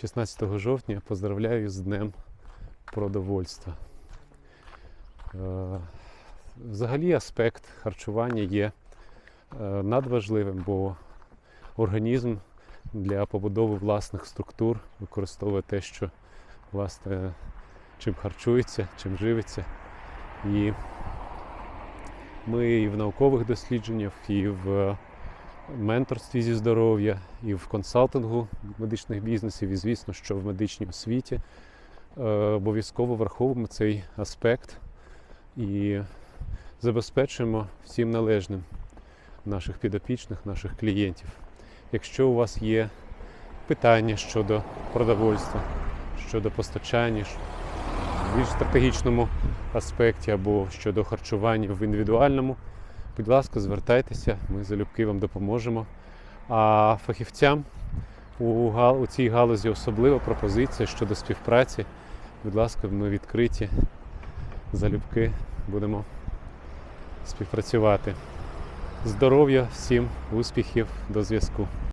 16 жовтня поздравляю з Днем продовольства. Е, Взагалі аспект харчування є е, надважливим, бо організм для побудови власних структур використовує те, що власне чим харчується, чим живиться. І ми і в наукових дослідженнях, і в менторстві зі здоров'я, і в консалтингу медичних бізнесів, і звісно, що в медичній освіті е, обов'язково враховуємо цей аспект і забезпечуємо всім належним наших підопічних, наших клієнтів. Якщо у вас є питання щодо продовольства, щодо постачання, в більш стратегічному аспекті або щодо харчування в індивідуальному, будь ласка, звертайтеся, ми залюбки вам допоможемо. А фахівцям у, у цій галузі особлива пропозиція щодо співпраці. Будь ласка, ми відкриті, залюбки будемо співпрацювати. Здоров'я всім, успіхів, до зв'язку.